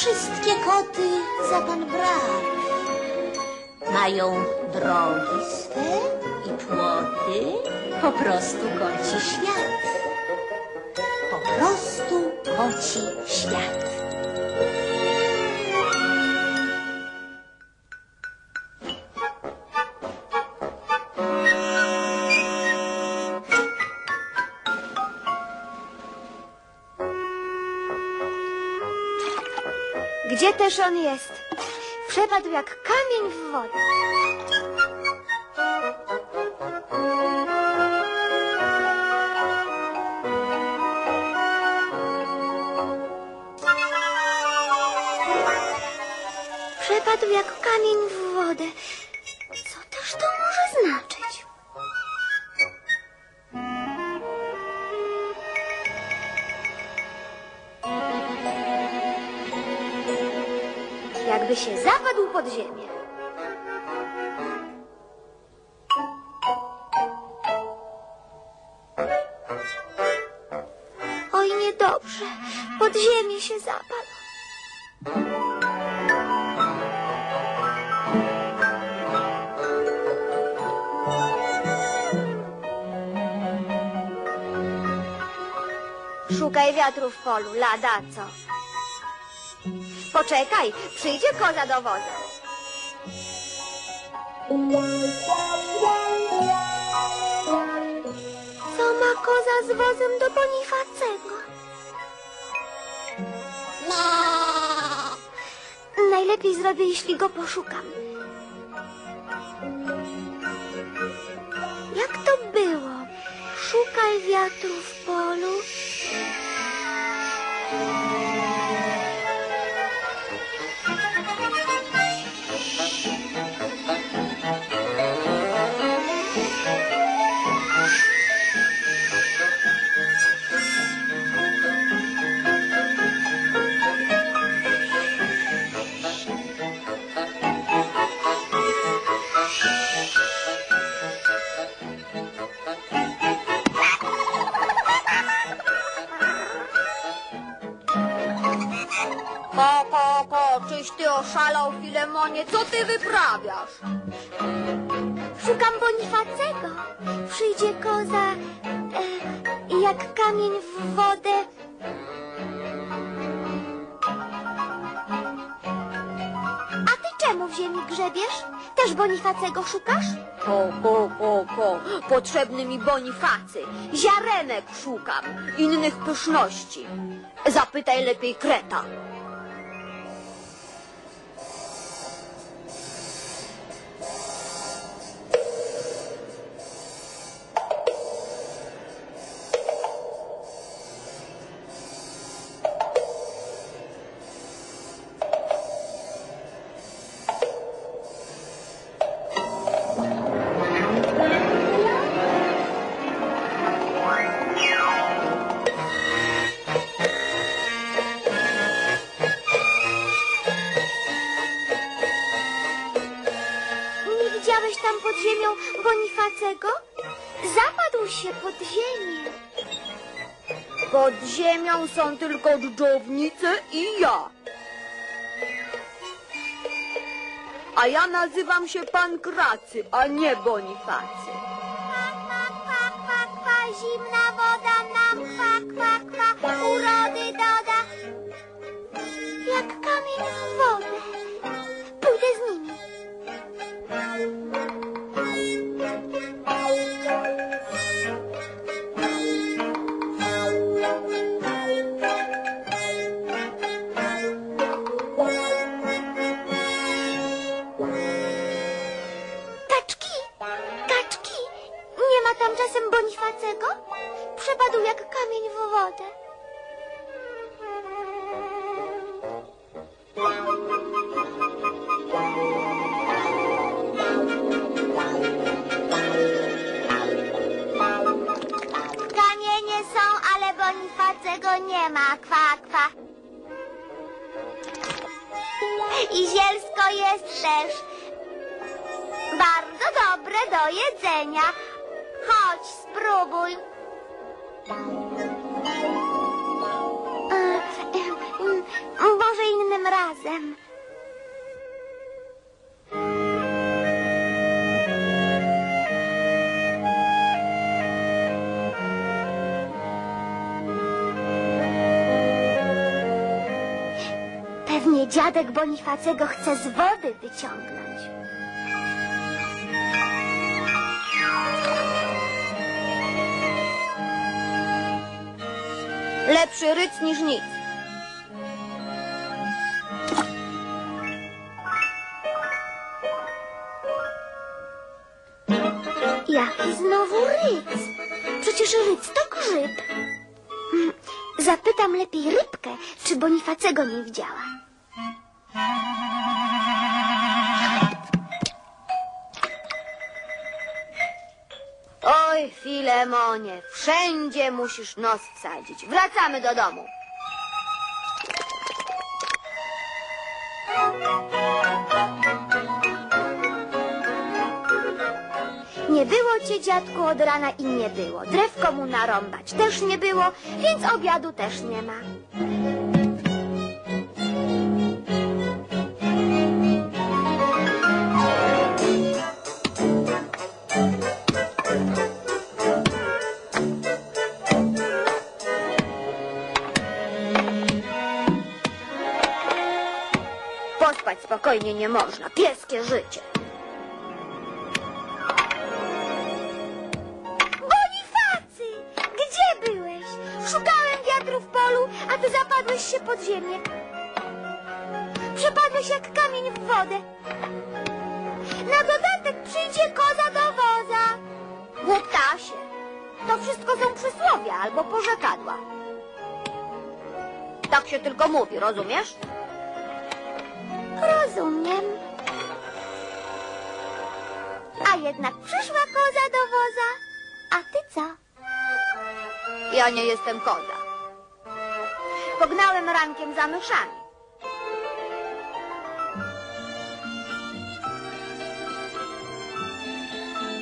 Wszystkie koty za pan brak. Mają drogi swe i płoty, po prostu koci świat. Po prostu koci świat. Też on jest? Przepadł jak kamień w wodę. Przepadł jak kamień w wodę. Co też to może znaczyć? Jakby się zapadł pod ziemię. Oj, niedobrze. Pod ziemię się zapadł. Szukaj wiatru w polu, lada co? Poczekaj, przyjdzie koza do wozu. Co ma koza z wozem do Bonifacego? Najlepiej zrobię, jeśli go poszukam. Jak to było? Szukaj wiatru Ko, ko, ko, czyś ty oszalał, Filemonie? Co ty wyprawiasz? Szukam Bonifacego. Przyjdzie koza e, jak kamień w wodę. A ty czemu w ziemi grzebiesz? Też Bonifacego szukasz? Ko, ko, ko, ko, potrzebny mi Bonifacy. Ziarenek szukam, innych pyszności. Zapytaj lepiej Kreta. Tam pod ziemią Bonifacego? Zapadł się pod ziemię. Pod ziemią są tylko dżdżownice i ja. A ja nazywam się Pankracy, a nie Bonifacy. Kwa, kwa, kwa, kwa, zimna woda nam kwa, kwa, kwa, Przepadł jak kamień w wodę. Kamienie są, ale Bonifacego nie ma. Kwa, kwa. I zielsko jest też. Bardzo dobre do jedzenia. Chodź, spróbuj. E, e, może innym razem. Pewnie dziadek Bonifacego chce z wody wyciągnąć. Lepszy ryc niż nic. Jaki znowu ryc? Przecież ryc to grzyb. Hmm, Zapytam lepiej rybkę, czy Bonifacego nie widziała. Oj, Filemonie, wszędzie musisz nos wsadzić. Wracamy do domu. Nie było cię, dziadku, od rana i nie było. Drewko mu narąbać też nie było, więc obiadu też nie ma. Spokojnie nie można. Pieskie życie. Bonifacy! Gdzie byłeś? Szukałem wiatru w polu, a ty zapadłeś się pod ziemię. Przepadłeś jak kamień w wodę. Na dodatek przyjdzie koza do woza. Głuptasie. To wszystko są przysłowia albo porzekadła. Tak się tylko mówi, rozumiesz? Rozumiem. A jednak przyszła koza do woza. A ty co? Ja nie jestem koza. Pognałem rankiem za myszami.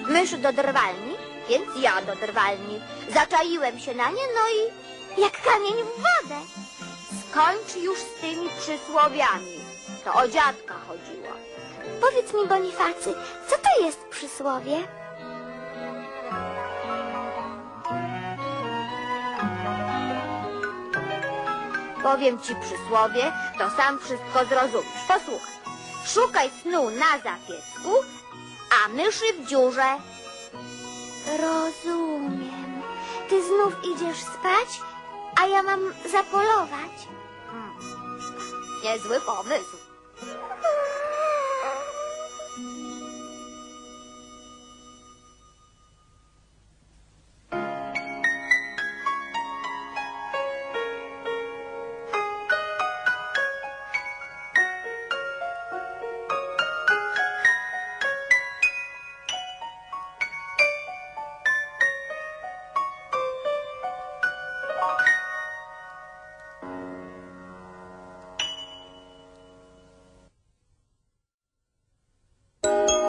Myszy do drwalni, więc ja do drwalni. Zaczaiłem się na nie, no i Jak kamień w wodę. Skończ już z tymi przysłowiami. To o dziadka chodziło. Powiedz mi, Bonifacy, co to jest przysłowie? Powiem ci przysłowie, to sam wszystko zrozumiesz. Posłuchaj. Szukaj snu na zapiecku, a myszy w dziurze. Rozumiem. Ty znów idziesz spać, a ja mam zapolować. Niezły pomysł.